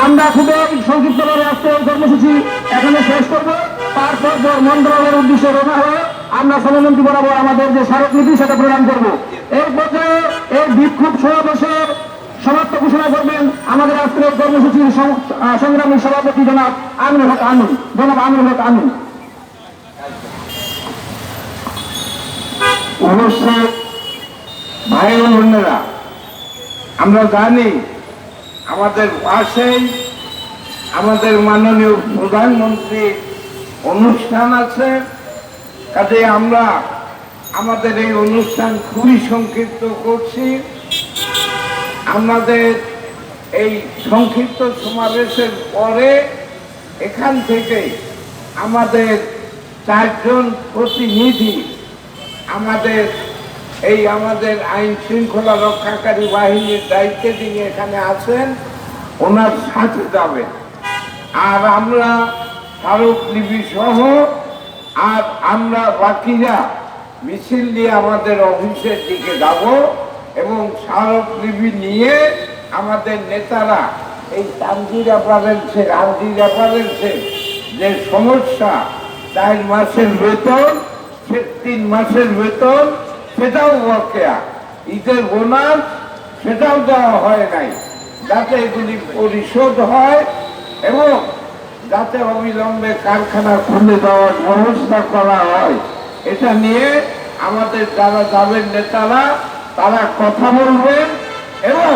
আমরা খুবই সংক্ষিপ্তভাবে আজকে এই কর্মসূচি এখানে শেষ করব। তারপর মন্ত্রণালয়ের উদ্দেশ্যে রোনা হয়ে আমরা সভামন্ত্রী বরাবর আমাদের যে স্মারকলিপি সেটা প্রদান করব। এই পর্যায়ে এই বিক্ষোভ সমাবেশের সমাপ্ত ঘোষণা করবেন আমাদের আজকের এই কর্মসূচির সংগ্রামী সভাপতি জনাব আমিনুল হক আমিন। জনাব আমিনুল হক আমিন। অবশ্যই, ভাই বোনেরা, আমরা জানি আমাদের পাশেই আমাদের মাননীয় প্রধানমন্ত্রী অনুষ্ঠান আছে। কাজে আমরা আমাদের এই অনুষ্ঠান খুবই সংক্ষিপ্ত করছি। আমাদের এই সংক্ষিপ্ত সমাবেশের পরে এখান থেকে আমাদের চারজন প্রতিনিধি আমাদের এই আমাদের আইন শৃঙ্খলা রক্ষাকারী বাহিনীর দায়িত্বে তিনি এখানে আছেন, ওনার সাথে যাবেন। আর আমরা স্মারকলিপি সহ, আর আমরা বাকিরা মিছিল নিয়ে আমাদের অফিসের দিকে যাব এবং স্মারকলিপি নিয়ে আমাদের নেতারা এই তানজির অ্যাপারেন্সের আনজির অ্যাপারেন্সের যে সমস্যা, চার মাসের বেতন তিন মাসের বেতন সেটাও বকেয়া ঈদের বোনাস সেটাও দেওয়া হয় নাই। যাতে এগুলি পরিশোধ হয় এবং যাতে অবিলম্বে কারখানা খুলে দেওয়ার ব্যবস্থা করা হয়। এটা নিয়ে আমাদের যারা যাবেন নেতারা, তারা কথা বলবেন এবং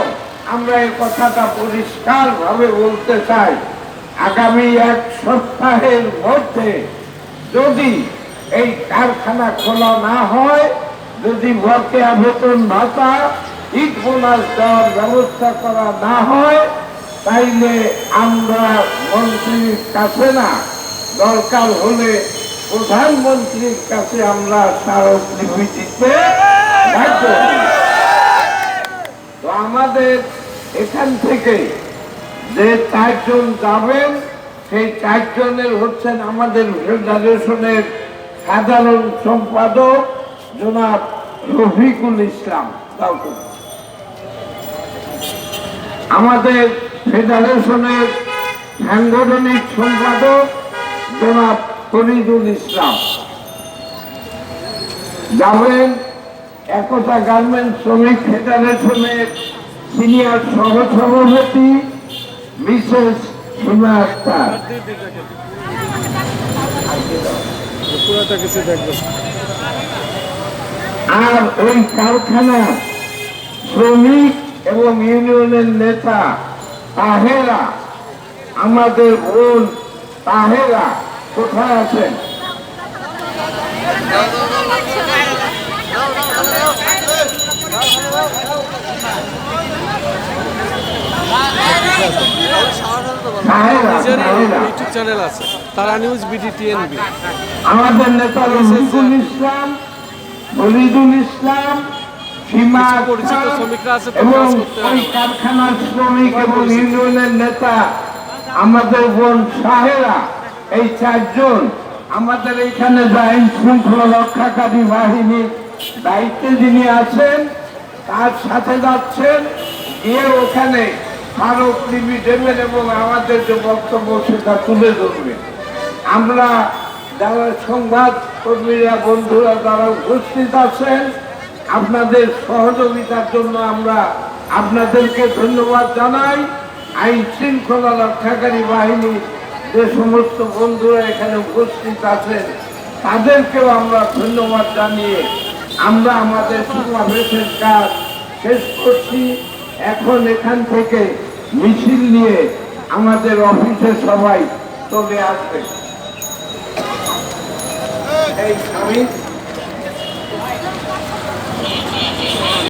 আমরা এই কথাটা পরিষ্কারভাবে বলতে চাই। আগামী এক সপ্তাহের মধ্যে যদি এই কারখানা খোলা না হয় যদি বকেয়া বেতন ভাতা ঈদ বোনাস দেওয়ার ব্যবস্থা করা না হয়, তাইলে আমরা মন্ত্রীর কাছে না। দরকার হলে প্রধানমন্ত্রীর কাছে আমরা স্মারকলিপি দিতে তো আমাদের এখান থেকে যে চারজন যাবেন, সেই চারজনের হচ্ছেন আমাদের ফেডারেশনের সাধারণ সম্পাদক জনাব রফিকুল ইসলাম আমাদের ফেডারেশনের সাংগঠনিক সম্পাদক জনাব ফরিদুল ইসলাম। যাবেন একতা গার্মেন্ট শ্রমিক ফেডারেশনের সিনিয়র সহ সভাপতি মিসেস সীমা আক্তার। আর ওই কারখানা শ্রমিক এবং ইউনিয়নের নেতা তাহেরা আমাদের বোন তাহেরা কোথায় আছেন? তাহেরা নিজেরই তাহেরা। ইউটিউব চ্যানেল আছে। তারা নিউজ বিডি টিএনবি। আমাদের নেতা রফিকুল ইসলাম ফরিদুল ইসলাম সীমা কিছু পরিচিত শ্রমিকরা আছে এবং ওই কারখানার শ্রমিক এবং ইউনিয়নের নেতা আমাদের বোন সাহেরা এই চারজন আমাদের এখানে যে আইন শৃঙ্খলা রক্ষাকারী বাহিনীর দায়িত্বে যিনি আছেন তার সাথে যাচ্ছেন গিয়ে ওখানে স্মারকলিপি দেবেন এবং আমাদের যে বক্তব্য সেটা তুলে ধরবেন। আমরা যারা সংবাদ কর্মীরা, বন্ধুরা যারা উপস্থিত আছেন, আপনাদের সহযোগিতার জন্য আমরা আপনাদেরকে ধন্যবাদ জানাই। আইন শৃঙ্খলা রক্ষাকারী বাহিনী, যে সমস্ত বন্ধুরা এখানে উপস্থিত আছেন, তাদেরকেও আমরা ধন্যবাদ জানিয়ে আমরা আমাদের সমাবেশের কাজ শেষ করছি। এখন এখান থেকে মিছিল নিয়ে আমাদের অফিসে সবাই চলে আসবে এই আমি